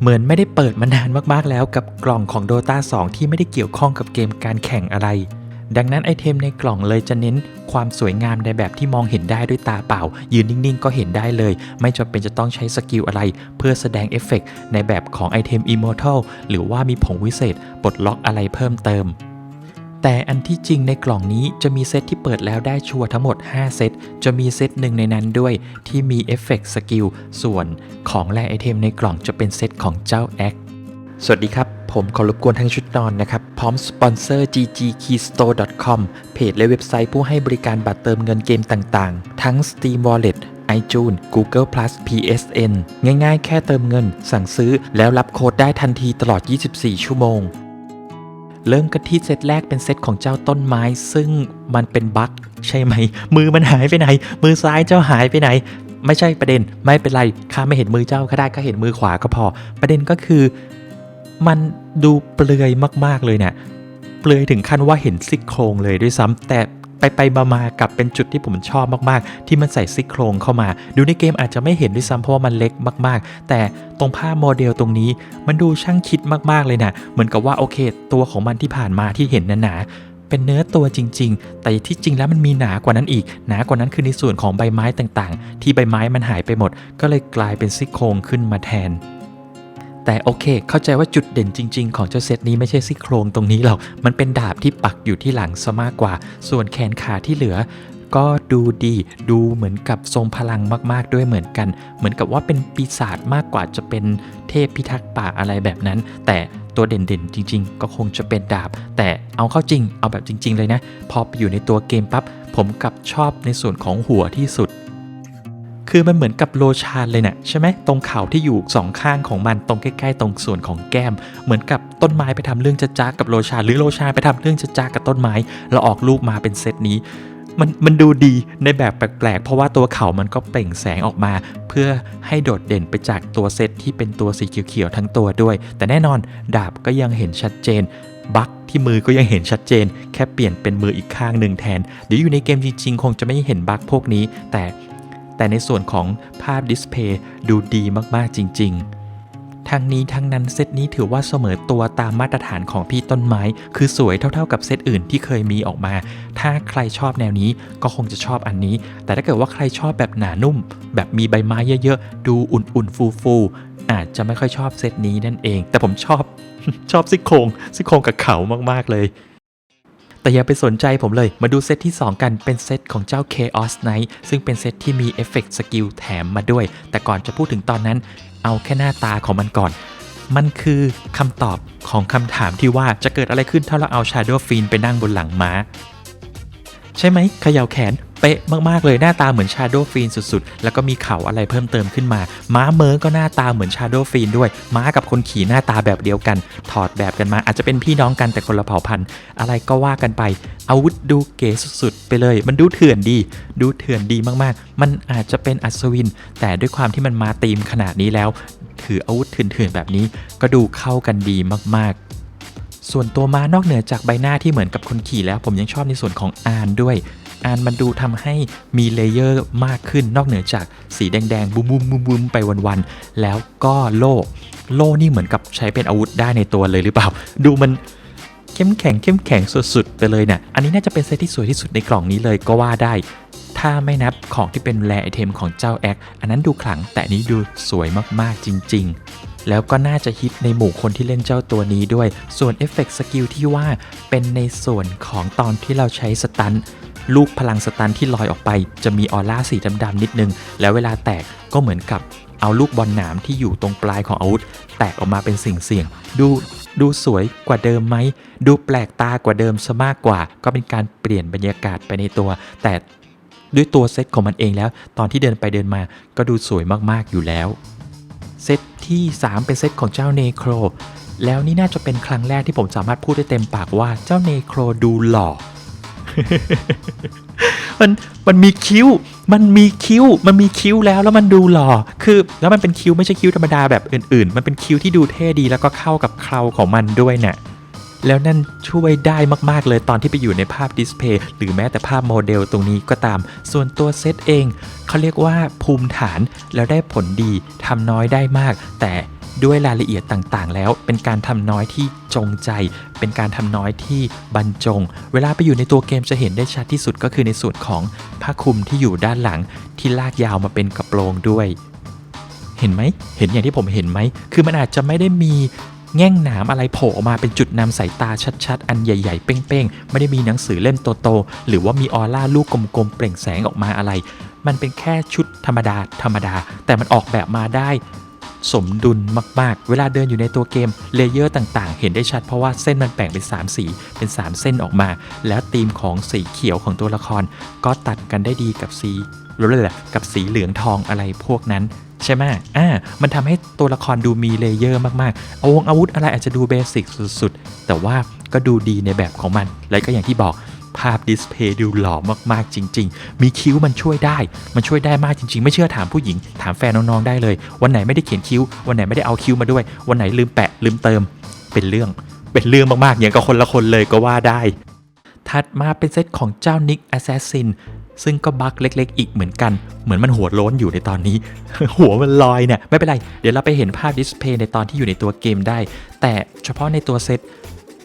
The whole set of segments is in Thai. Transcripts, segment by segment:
เหมือนไม่ได้เปิดมานานมากๆแล้วกับกล่องของ Dota 2 ที่ไม่ได้เกี่ยวข้องกับเกมการแข่งอะไร ดังนั้นไอเทมในกล่องเลยจะเน้นความสวยงามในแบบที่มองเห็นได้ด้วยตาเปล่า ยืนนิ่งๆ ก็เห็นได้เลย ไม่จำเป็นจะต้องใช้สกิลอะไร เพื่อแสดงเอฟเฟกต์ในแบบของไอเทม Immortal หรือว่ามีผงวิเศษปลดล็อกอะไรเพิ่มเติม แต่อันที่จริงในกล่องนี้จะมีเซตที่เปิดแล้วได้ชัวร์ทั้งหมด 5 เซต จะมีเซตหนึ่งในนั้นด้วยที่มีเอฟเฟกต์สกิล ส่วนของแร่ไอเทมในกล่องจะเป็นเซตของเจ้าแอคสวัสดีครับ ผมขอรบกวนทั้งชุดนอนนะครับ พร้อมสปอนเซอร์ ggkeystore.com เพจและเว็บไซต์ผู้ให้บริการบัตรเติมเงินเกมต่างๆ ทั้ง Steam Wallet iTunes Google Plus PSN ง่ายๆ แค่เติมเงิน สั่งซื้อแล้วรับโค้ดได้ทันทีตลอด 24 ชั่วโมง เริ่มกันที่เซตแรกเป็นเซตของเจ้าต้นไม้ ซึ่งมันเป็นบั๊กใช่ไหม มือมันหายไปไหน มือซ้ายเจ้าหายไปไหน ไม่ใช่ประเด็นไม่เป็นไรข้าไม่เห็นมือเจ้าก็ได้ก็เห็นมือขวาก็พอ ประเด็นก็คือ มันดูเปลือยมากๆเลยเนี่ยเปลือยถึงขั้นว่าเห็นซี่โครงเลยด้วยซ้ำแต่ ไปไปมามากลับเป็นจุดที่ผมชอบมากๆ ที่มันใส่ซี่โครงเข้ามา ดูในเกมอาจจะไม่เห็นด้วยซ้ำเพราะว่ามันเล็กมาก ๆ แต่ตรงภาพโมเดลตรงนี้มันดูช่างคิดมากๆเลยนะเหมือนกับว่าโอเค ตัวของมันที่ผ่านมาที่เห็นหนาๆเป็นเนื้อตัวจริง ๆ แต่ที่จริงแล้วมันมีหนากว่านั้นอีก หนากว่านั้นคือในส่วนของใบไม้ต่างๆ ที่ใบไม้มันหายไปหมด ก็เลยกลายเป็นซี่โครงขึ้นมาแทน แต่โอเค เข้าใจว่าจุดเด่นจริง ๆ ของเจ้าเซตนี้ไม่ใช่ซี่โครงตรงนี้หรอก มันเป็นดาบที่ปักอยู่ที่หลังซะมากกว่า ส่วนแขนขาที่เหลือก็ดูดีดูเหมือนกับทรงพลังมากๆ ด้วยเหมือนกัน เหมือนกับว่าเป็นปีศาจมากกว่าจะเป็นเทพพิทักษ์ป่าอะไรแบบนั้น แต่ตัวเด่นๆ จริง ๆ ก็คงจะเป็นดาบ แต่เอาเข้าจริงเอาแบบจริง ๆ เลยนะ พอไปอยู่ในตัวเกมปั๊บผมกับชอบในส่วนของหัวที่สุด คือมันเหมือนกับโลชานเลยเนะ่ะใช่ไหมตรงเข่าที่อยู่สองข้างของมันตรงใกล้ๆตรงส่วนของแก้ม เหมือนกับต้นไม้ไปทำเรื่องจะจ้ากับโลชานหรือโลชานไปทำเรื่องจะจ้ากับต้นไม้แล้วออกลูกมาเป็นเซตนี้มันมันดูดีในแบบแปลกๆ เพราะว่าตัวเขามันก็เปล่งแสงออกมา เพื่อให้โดดเด่นไปจากตัวเซตที่เป็นตัวสีเขียวๆทั้งตัวด้วย แต่แน่นอนดาบก็ยังเห็นชัดเจน บั๊กที่มือก็ยังเห็นชัดเจน แค่เปลี่ยนเป็นมืออีกข้างหนึ่งแทน เดี๋ยวอยู่ในเกมจริงๆ คงจะไม่เห็นบั๊กพวกนี้ แต่ แต่ในส่วนของภาพดิสเพย์ดูดีมากๆจริง ๆ ทั้งนี้ทั้งนั้นเซตนี้ถือว่าเสมอตัวตามมาตรฐานของพี่ต้นไม้ คือสวยเท่าๆกับเซตอื่นที่เคยมีออกมา ถ้าใครชอบแนวนี้ก็คงจะชอบอันนี้ แต่ถ้าเกิดว่าใครชอบแบบหนานุ่ม แบบมีใบไม้เยอะๆ ดูอุ่นๆฟูๆอาจจะไม่ค่อยชอบเซตนี้นั่นเอง แต่ผมชอบชอบซี่โครงซี่โครงกับเขามากๆเลย แต่อย่าไปสนใจผมเลย มาดูเซตที่ 2 กันเป็นเซตของเจ้า Chaos Knight ซึ่งเป็นเซตที่มีเอฟเฟกต์สกิลแถมมาด้วย แต่ก่อนจะพูดถึงตอนนั้น เอาแค่หน้าตาของมันก่อน มันคือคำตอบของคำถามที่ว่าจะเกิดอะไรขึ้นถ้าเราเอา Shadow Fiend ไปนั่งบนหลังม้า ใช่ไหมเขย่าแขนเป๊ะมากๆเลยหน้าตาเหมือน Shadow Fiend สุดๆ แล้วก็มีเขาอะไรเพิ่มเติมขึ้นมา ม้าเมอร์ก็หน้าตาเหมือน Shadow Fiend ด้วย ม้ากับคนขี่หน้าตาแบบเดียวกัน ถอดแบบกันมาอาจจะเป็นพี่น้องกันแต่คนละเผ่าพันธุ์ อะไรก็ว่ากันไป อาวุธดูเก๋สุดๆ ไปเลย มันดูเถื่อนดี ดูเถื่อนดีมากๆ มันอาจจะเป็นอัศวิน แต่ด้วยความที่มันมาตีมขนาดนี้แล้ว ถืออาวุธเถื่อนๆแบบนี้ ก็ดูเข้ากันดีมากๆ ส่วนตัวม้านอกเหนือจากใบหน้าที่เหมือนกับคนขี่แล้ว ผมยังชอบในส่วนของอานด้วยอานมันดูทำให้มีเลเยอร์มากขึ้นนอกเหนือจากสีแดงๆบุ้มบุ้มบุ้มบุ้มไปวันๆแล้วก็โล่โล่นี่เหมือนกับใช้เป็นอาวุธได้ในตัวเลยหรือเปล่า ดูมันเข้มแข็งเข้มแข็งสุดๆไปเลยเนะ่ยอันนี้น่าจะเป็นเซตที่สวยที่สุดในกล่องนี้เลยก็ว่าได้ ถ้าไม่นับของที่เป็นแรไอเทมของเจ้าแอคอันนั้นดูขลังแต่นี้ดูสวยมากๆจริง ๆ แล้วก็น่าจะฮิตในหมู่คนที่เล่นเจ้าตัวนี้ด้วย ส่วนเอฟเฟกต์สกิลที่ว่าเป็นในส่วนของตอนที่เราใช้สตันลูกพลังสตันที่ลอยออกไป จะมีออร่าสีดำๆนิดนึง แล้วเวลาแตกก็เหมือนกับเอาลูกบอลหนามที่อยู่ตรงปลายของอาวุธ แตกออกมาเป็นสิ่งเสี่ยงๆดูดูสวยกว่าเดิมไหม ดูแปลกตากว่าเดิมซะมากกว่า ก็เป็นการเปลี่ยนบรรยากาศไปในตัว แต่ด้วยตัวเซตของมันเองแล้ว ตอนที่เดินไปเดินมาก็ดูสวยมากๆอยู่แล้ว เซตที่ 3 เป็นเซตของเจ้าเนโคร แล้วนี่น่าจะเป็นครั้งแรกที่ผมสามารถพูดได้เต็มปากว่าเจ้าเนโครดูหล่อ มันมันมีคิ้ว มันมีคิ้ว มันมีคิ้วแล้วแล้วมันดูหล่อ คือ แล้วมันเป็นคิ้วไม่ใช่คิ้วธรรมดาแบบอื่นๆ มันเป็นคิ้วที่ดูเท่ดีแล้วก็เข้ากับเคราของมันด้วยเนี่ย แล้วนั่นช่วยได้มากๆเลยตอนที่ไปอยู่ในภาพดิสเพย์หรือแม้แต่ภาพโมเดลตรงนี้ก็ตาม ส่วนตัวเซตเอง เขาเรียกว่าภูมิฐานแล้วได้ผลดีทำน้อยได้มาก แต่ด้วยรายละเอียดต่างๆ แล้วเป็นการทำน้อยที่จงใจ เป็นการทำน้อยที่บรรจง เวลาไปอยู่ในตัวเกมจะเห็นได้ชัดที่สุดก็คือในส่วนของผ้าคลุมที่อยู่ด้านหลังที่ลากยาวมาเป็นกระโปรงด้วย เห็นไหม เห็นอย่างที่ผมเห็นไหม คือมันอาจจะไม่ได้มี แง่งหนามอะไรโผล่ออกมาเป็นจุดนำสายตาชัดๆ อันใหญ่ๆ เป้งๆ ไม่ได้มีหนังสือเล่มโตๆ หรือว่ามีออร่าลูกกลมๆ เปล่งแสงออกมาอะไร มันเป็นแค่ชุดธรรมดาธรรมดา แต่มันออกแบบมาได้ สมดุลมากๆ เวลาเดินอยู่ในตัวเกมเลเยอร์ต่างๆ เห็นได้ชัดเพราะว่าเส้นมันแบ่งเป็น 3 สี เป็น 3 เส้นออกมา แล้วธีมของสีเขียวของตัวละคร ก็ตัดกันได้ดีกับสีรู้เลยแหละกับสีเหลืองทองอะไรพวกนั้น ใช่ไหมอ่า มันทำให้ตัวละครดูมีเลเยอร์มากๆ เอาวงอาวุธอะไรอาจจะดูเบสิกสุดๆ แต่ว่าก็ดูดีในแบบของมัน และก็อย่างที่บอกภาพดิสเพย์ดูหล่อมากๆจริง ๆ มีคิ้วมันช่วยได้ มันช่วยได้มากจริง ๆ ไม่เชื่อถามผู้หญิง ถามแฟนน้องๆได้เลย วันไหนไม่ได้เขียนคิ้ว วันไหนไม่ได้เอาคิ้วมาด้วย วันไหนลืมแปะลืมเติม เป็นเรื่อง เป็นเรื่องมากๆอย่างกับคนละคนเลยก็ว่าได้ถัดมาเป็นเซตของเจ้านิกแอส s ซ s ซิน ซึ่งก็บั๊กเล็ก ๆ อีกเหมือนกัน เหมือนมันหัวโล้นอยู่ในตอนนี้ หัวมันลอยเนี่ย ไม่เป็นไร เดี๋ยวเราไปเห็นภาพดิสเพย์ในตอนที่อยู่ในตัวเกมได้ แต่เฉพาะในตัวเซต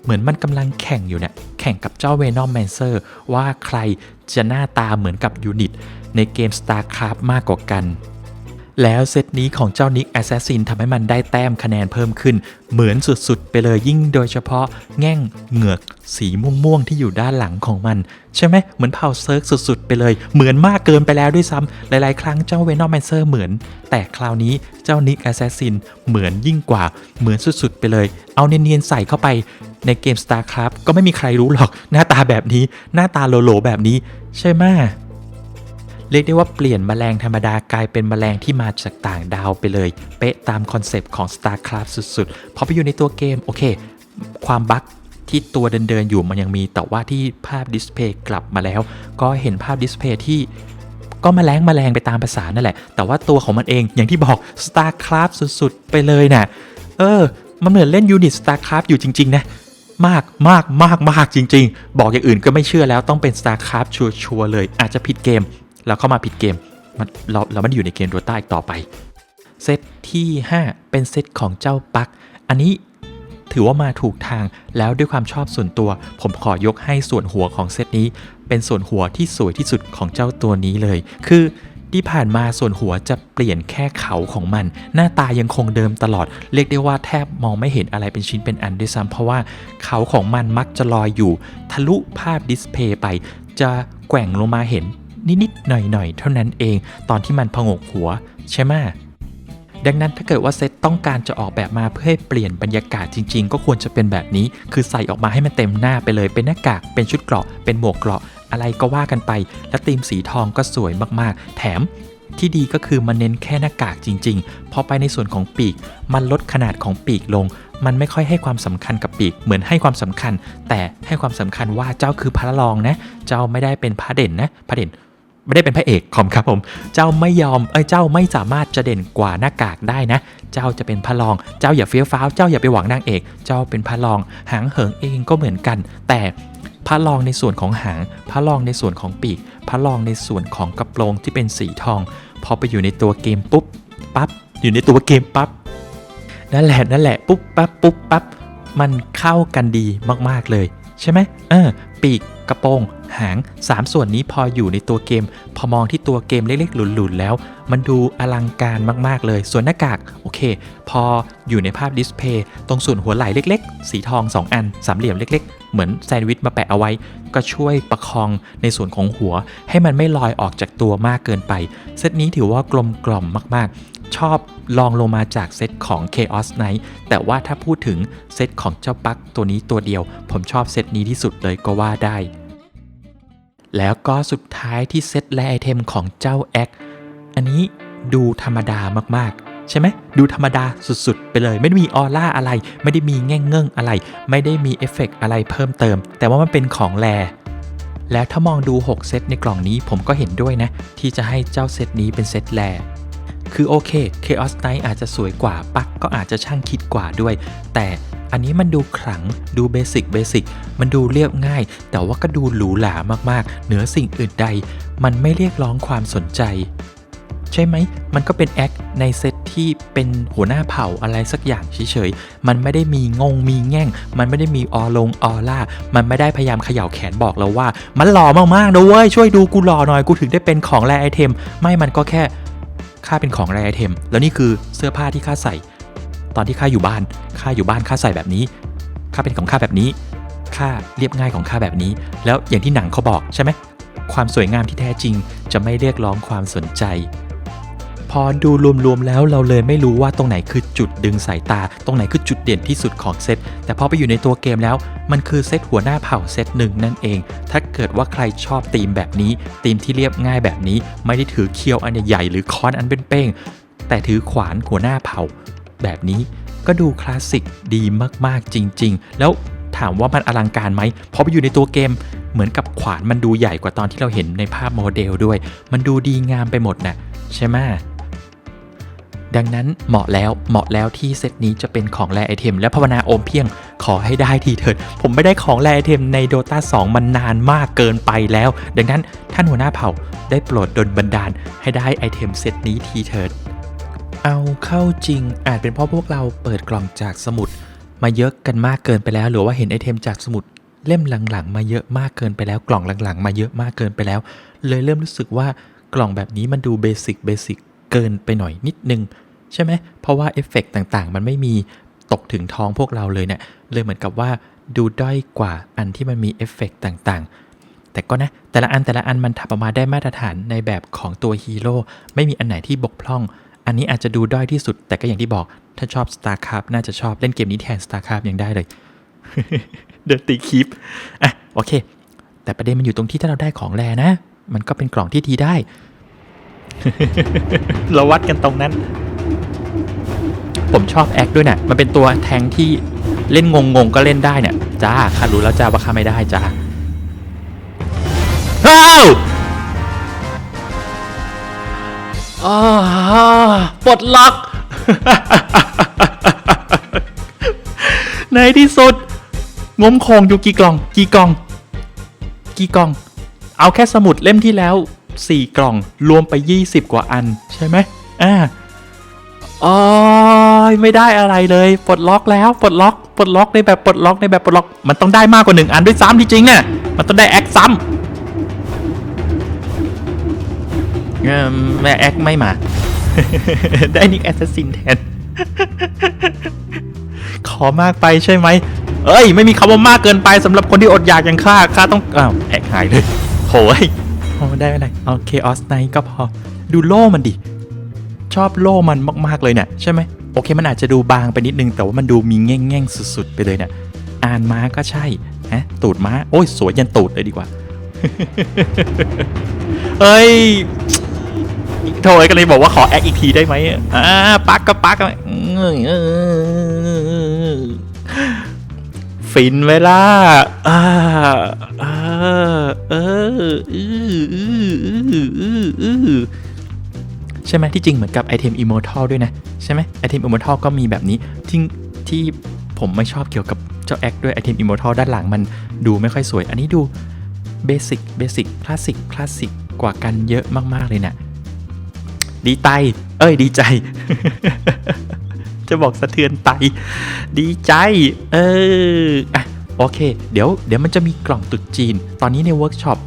เหมือนมันกำลังแข่งอยู่เนี่ย แข่งกับเจ้าเวนอมแมนเซอร์ว่าใครจะหน้าตาเหมือนกับยูนิตในเกม StarCraft มากกว่ากัน แล้วเซตนี้ของเจ้านิกแอส s ซ s ซินทำให้มันได้แต้มคะแนนเพิ่มขึ้น เหมือนสุดๆ ไปเลยยิ่งโดยเฉพาะแง่งเหงือกสีม่วงๆ ที่อยู่ด้านหลังของมัน ใช่ไหมเหมือนเผาเซิร์กสุดๆ ไปเลย เหมือนมากเกินไปแล้วด้วยซ้ำหลายๆ ครั้งเจ้าเวนอมแมนเซอร์เหมือน แต่คราวนี้เจ้านิกแอส s ซ s ซินเหมือนยิ่งกว่าเหมือนสุดๆ ไปเลย เอาเนียนๆใส่เข้าไปในเกม StarCraft ก็ไม่มีใครรู้หรอกหน้าตาแบบนี้หน้าตาโลๆแบบนี้ใช่ไหม เรียกได้ว่าเปลี่ยนแมลงธรรมดากลายเป็นแมลงที่มาจากต่างดาวไปเลย เป๊ะตามคอนเซปต์ของ StarCraft สุดๆ พอไปอยู่ในตัวเกม โอเค ความบั๊กที่ตัวเดินๆอยู่มันยังมี แต่ว่าที่ภาพดิสเพย์กลับมาแล้ว ก็เห็นภาพดิสเพย์ที่ก็แมลงแมลงไปตามภาษานั่นแหละ แต่ว่าตัวของมันเองอย่างที่บอก StarCraft สุดๆ ไปเลยน่ะ เออ มันเหมือนเล่นยูนิต StarCraft อยู่จริง ๆ นะ มากมากมากมากจริง ๆ บอกอย่างอื่นก็ไม่เชื่อแล้วต้องเป็น StarCraft ชัวร์ๆเลย อาจจะผิดเกม แล้วเข้ามาผิดเกมมันเราเราไม่ได้อยู่ในเกมโดต้าอีกต่อไป เซตที่ 5 เป็นเซตของเจ้าปัก อันนี้ถือว่ามาถูกทางแล้วด้วยความชอบส่วนตัว ผมขอยกให้ส่วนหัวของเซตนี้ เป็นส่วนหัวที่สวยที่สุดของเจ้าตัวนี้เลย คือที่ผ่านมาส่วนหัวจะเปลี่ยนแค่เขาของมัน หน้าตายังคงเดิมตลอด เรียกได้ว่าแทบมองไม่เห็นอะไรเป็นชิ้นเป็นอันด้วยซ้ำเพราะว่าเขาของมันมักจะลอยอยู่ ทะลุภาพดิสเพย์ไป จะแกว่งลงมาเห็น นิดๆหน่อยๆ เท่านั้นเอง ตอนที่มันพงกหัว ใช่ไหมดังนั้นถ้าเกิดว่าเซตต้องการจะออกแบบมาเพื่อให้เปลี่ยนบรรยากาศจริง ๆ ก็ควรจะเป็นแบบนี้ คือใส่ออกมาให้มันเต็มหน้าไปเลย เป็นหน้ากาก เป็นชุดเกราะ เป็นหมวกเกราะ อะไรก็ว่ากันไป และธีมสีทองก็สวยมากๆ แถมที่ดีก็คือมันเน้นแค่หน้ากากจริงๆ พอไปในส่วนของปีก มันลดขนาดของปีกลง มันไม่ค่อยให้ความสำคัญกับปีก เหมือนให้ความสำคัญ แต่ให้ความสำคัญว่าเจ้าคือพระรองนะ เจ้าไม่ได้เป็นพระเด่นนะ พระเด่น ไม่ได้เป็นพระเอกคอมครับผม เจ้าไม่ยอม เอ้ย เจ้าไม่สามารถจะเด่นกว่าหน้ากากได้นะ เจ้าจะเป็นพระรอง เจ้าอย่าเฟี้ยวฟ้าว เจ้าอย่าไปหวังนางเอก เจ้าเป็นพระรอง หางเหิงเองก็เหมือนกัน แต่พระรองในส่วนของหาง พระรองในส่วนของปีก พระรองในส่วนของกระโปรงที่เป็นสีทอง พอไปอยู่ในตัวเกมปุ๊บ ปั๊บ อยู่ในตัวเกมปั๊บ นั่นแหละ นั่นแหละ ปุ๊บ ปั๊บ ปุ๊บ ปั๊บ มันเข้ากันดีมากๆเลย ใช่ไหมเออ ปีกกระโปรงหาง 3 ส่วนนี้พออยู่ในตัวเกม พอมองที่ตัวเกมเล็กๆ หลุนๆ แล้ว มันดูอลังการมากๆเลย ส่วนหน้ากากโอเค พออยู่ในภาพดิสเพย์ตรงส่วนหัวไหล่เล็กๆ สีทอง 2 อัน สามเหลี่ยมเล็ก ๆ เหมือนแซนด์วิชมาแปะเอาไว้ ก็ช่วยประคองในส่วนของหัว ให้มันไม่ลอยออกจากตัวมากเกินไป เซตนี้ถือว่ากลมกล่อมมากๆ ชอบลองลงมาจากเซตของ Chaos Knight แต่ว่าถ้าพูดถึงเซตของเจ้าปักตัวนี้ตัวเดียว ผมชอบเซตนี้ที่สุดเลยก็ว่าได้ แล้วก็สุดท้ายที่เซตและไอเทมของเจ้าแอคอันนี้ดูธรรมดามากๆ ใช่ไหมดูธรรมดาสุดๆ ไปเลย ไม่ได้มีออร่าอะไร ไม่ได้มีแง่งเงื่งอะไร ไม่ได้มีเอฟเฟกต์อะไรเพิ่มเติม แต่ว่ามันเป็นของแรแล้วถ้ามองดู 6 เซตในกล่องนี้ผมก็เห็นด้วยนะ ที่จะให้เจ้าเซตนี้เป็นเซตแร คือโอเค Chaos Knight อาจจะสวยกว่าปักก็อาจจะช่างคิดกว่าด้วย แต่อันนี้มันดูขลังดูเบสิกเบสิกมันดูเรียบง่าย แต่ว่าก็ดูหรูหรามากๆ เหนือสิ่งอื่นใด มันไม่เรียกร้องความสนใจ ใช่ไหม มันก็เป็นแอคในเซตที่เป็นหัวหน้าเผ่าอะไรสักอย่างเฉยๆ มันไม่ได้มีงงมีแง่ง มันไม่ได้มีออลงออล่า มันไม่ได้พยายามเขย่าแขนบอกเราว่า มันหล่อมากๆนะเว้ยช่วยดูกูหล่อหน่อยกูถึงได้เป็นของแรไอเทม ไม่มันก็แค่ ค่าเป็นของแรไอเทม แล้วนี่คือเสื้อผ้าที่ข้าใส่ ตอนที่ข้าอยู่บ้านข้าอยู่บ้านข้าใส่แบบนี้ข้าเป็นของข้าแบบนี้ข้าเรียบง่ายของข้าแบบนี้ แล้วอย่างที่หนังเขาบอกใช่ไหม ความสวยงามที่แท้จริงจะไม่เรียกร้องความสนใจ อดูรวมๆแล้วเราเลยไม่รู้ว่าตรงไหนคือจุดดึงสายตา ตรงไหนคือจุดเด่นที่สุดของเซตแต่พอไปอยู่ในตัวเกมแล้ว มันคือเซตหัวหน้าเผ่าเซตหนึ่งนั่นเอง ถ้าเกิดว่าใครชอบธีมแบบนี้ธีมที่เรียบง่ายแบบนี้ ไม่ได้ถือเคียวอันใหญ่ๆหรือค้อนอันเป็นเป้งแต่ถือขวานหัวหน้าเผ่า แบบนี้ก็ดูคลาสสิกดีมากๆจริง ๆ แล้วถามว่ามันอลังการไหมพอไปอยู่ในตัวเกม เหมือนกับขวานมันดูใหญ่กว่าตอนที่เราเห็นในภาพโมเดลด้วย มันดูดีงามไปหมดน่ะใช่ไหม ดังนั้นเหมาะแล้วเหมาะแล้วที่เซตนี้จะเป็นของแรไอเทม และภาวนาโอมเพียงขอให้ได้ทีเถิด ผมไม่ได้ของแรไอเทมใน Dota 2 มันนานมากเกินไปแล้ว ดังนั้นท่านหัวหน้าเผ่าได้โปรดดลบันดาล ให้ได้ไอเทมเซตนี้ทีเถิด เอาเข้าจริงอาจเป็นเพราะพวกเราเปิดกล่องจากสมุด มาเยอะกันมากเกินไปแล้ว หรือว่าเห็นไอเทมจากสมุดเล่มหลังๆ มาเยอะมากเกินไปแล้ว กล่องหลังๆ มาเยอะมากเกินไปแล้ว เลยเริ่มรู้สึกว่ากล่องแบบนี้มันดูเบสิกเบสิกเกินไปหน่อยนิดนึง ใช่ไหมเพราะว่าเอฟเฟกต์ต่างๆ มันไม่มีตกถึงท้องพวกเราเลยเนี่ยเลยเหมือนกับว่าดูด้อยกว่าอันที่มันมีเอฟเฟกต์ต่างๆ แต่ก็นะ แต่ละอันแต่ละอันมันทำออกมาได้มาตรฐานในแบบของตัวฮีโร่ไม่มีอันไหนที่บกพร่อง อันนี้อาจจะดูด้อยที่สุด แต่ก็อย่างที่บอก ถ้าชอบ StarCraft น่าจะชอบเล่นเกมนี้แทน StarCraft ยังได้เลยเดินตีคีปอะโอเค แต่ประเด็นมันอยู่ตรงที่ถ้าเราได้ของแรนะ มันก็เป็นกล่องที่ดีได้ เราวัดกันตรงนั้น ผมชอบแอคด้วยเนะ่ะมันเป็นตัวแทงที่เล่นงงๆก็เล่นได้เนี่ยจ้าข้ารู้แล้วจ้าว่าข้าไม่ได้จ้าอ้าอ้าวปลดล็อก ในที่สุด งมคงอยู่กี่กล่อง กี่กล่อง กี่กล่อง เอาแค่สมุดเล่มที่แล้ว 4 กล่อง รวมไป 20 กว่าอัน ใช่ไหมอ่า โอ๋อไม่ได้อะไรเลยปลดล็อกแล้วปลดล็อกปลดล็อกในแบบปลดล็อกในแบบปลดล็อกมันต้องได้มากกว่า1อันด้วยซ้ำที่จริงเนี่ยมันต้องได้แอคซ้ำเออแม่แอคไม่มา ได้นิกแอสซัสซินแทน ขอมากไปใช่ไหมเอ้ย ไม่มีคำว่ามากเกินไปสำหรับคนที่อดอยากอย่างข้าข้าต้องอ้าวแอกหายเลยโหยโอ้ได้อะไรโอเคออสไนก็พอดูโล่มันดิ ชอบโล่มันมากๆเลยเนี่ยใช่ไหมโอเคมันอาจจะดูบางไปนิดนึง แต่ว่ามันดูมีแง่งๆสุดๆ ไปเลยเนี่ยอ่านม้าก็ใช่ฮะตูดม้า โอ้ยสวยยันตูดเลยดีกว่าเอ้ยโทยก็เลยบอกว่าขอแอคอีกทีได้ไหมอ่าปักก็ปักก็ฟินเวลาอ่าเอออืออืออืออืออ ใช่ไหมที่จริงเหมือนกับไอเทมอิมมอร์ทัลด้วยนะ ใช่ไหมไอเทมอิมมอร์ทัลก็มีแบบนี้ที่ที่ผมไม่ชอบเกี่ยวกับเจ้าแอคด้วยไอเทมอิมมอร์ทัลด้านหลังมันดูไม่ค่อยสวย อันนี้ดูเบสิกเบสิกคลาสสิกคลาสสิกกว่ากันเยอะมากๆเลยเนะี่ยดีไตเอ้ยดีใจ จะบอกสะเทือนไต ดีใจ เอออะโอเค เดี๋ยว เดี๋ยวมันจะมีกล่องตุดจีน ตอนนี้ในเวิร์กช็อป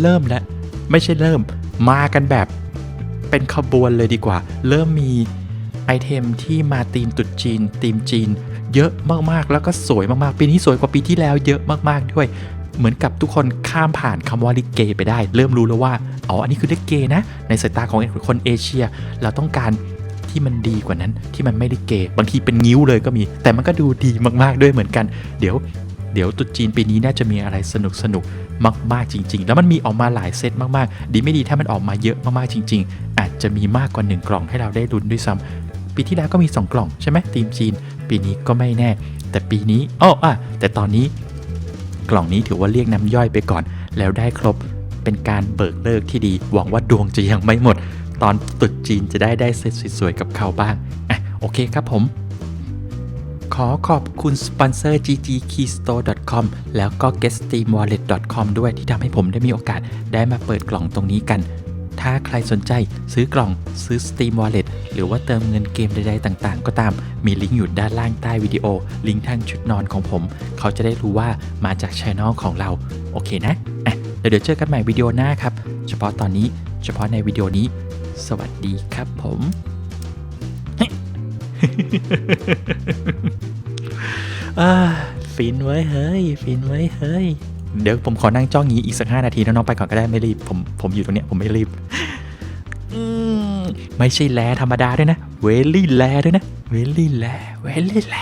เริ่มแล้ว ไม่ใช่เริ่ม มากันแบบ เป็นขบวนเลยดีกว่า เริ่มมีไอเทมที่มาตีมตุดจีนตีมจีน เยอะมากๆ แล้วก็สวยมากๆ ปีนี้สวยกว่าปีที่แล้วเยอะมากๆด้วย เหมือนกับทุกคนข้ามผ่านคำว่าลิเกไปได้ เริ่มรู้แล้วว่า อ๋อ อันนี้คือลิเกนะ ในสายตาของคนเอเชีย เราต้องการที่มันดีกว่านั้น ที่มันไม่ลิเก บางทีเป็นงิ้วเลยก็มี แต่มันก็ดูดีมากๆด้วยเหมือนกัน เดี๋ยว เดี๋ยวตรุษจีนปีนี้น่าจะมีอะไรสนุกสนุก มากๆจริง ๆ แล้วมันมีออกมาหลายเซตมากๆ ดีไม่ดีถ้ามันออกมาเยอะมากๆจริง ๆ อาจจะมีมากกว่า 1 กล่องให้เราได้ลุ้นด้วยซ้ำปีที่แล้วก็มี 2 กล่องใช่ไหมทีมจีน ปีนี้ก็ไม่แน่ แต่ปีนี้อ้ออะแต่ตอนนี้ กล่องนี้ถือว่าเรียกน้ำย่อยไปก่อน แล้วได้ครบเป็นการเบิกเลิกที่ดี หวังว่าดวงจะยังไม่หมด ตอนตรุษจีนจะได้ได้เซตสวยๆกับเขาบ้างอะโอเคครับผมขอขอบคุณสปอนเซอร์ com แล้วก็ getsteamwallet.com ด้วยที่ทำให้ผมได้มีโอกาสได้มาเปิดกล่องตรงนี้กัน ถ้าใครสนใจซื้อกล่องซื้อ Steam Wallet หรือว่าเติมเงินเกมใดๆต่างๆ ก็ตาม มีลิงก์อยู่ด้านล่างใต้วิดีโอ ลิงก์ทางชุดนอนของผม เขาจะได้รู้ว่ามาจากช anel ของเรา โอเคนะอะเดี๋ยวเดี๋ยวเจอกันใหม่วิดีโอหน้าครับ เฉพาะตอนนี้ เฉพาะในวิดีโอนี้ สวัสดีครับผม อ่า ฟินไว้เฮ้ย ฟินไว้เฮ้ย เดี๋ยวผมขอนั่งจ้องงี้อีกสักห้านาทีแล้วน้องไปก่อนก็ได้ไม่รีบ ผมผมอยู่ตรงเนี้ยผมไม่รีบอืมไม่ใช่แลธรรมดาด้วยนะ เวลี่แลด้วยนะ เวลี่แลเวลี่แล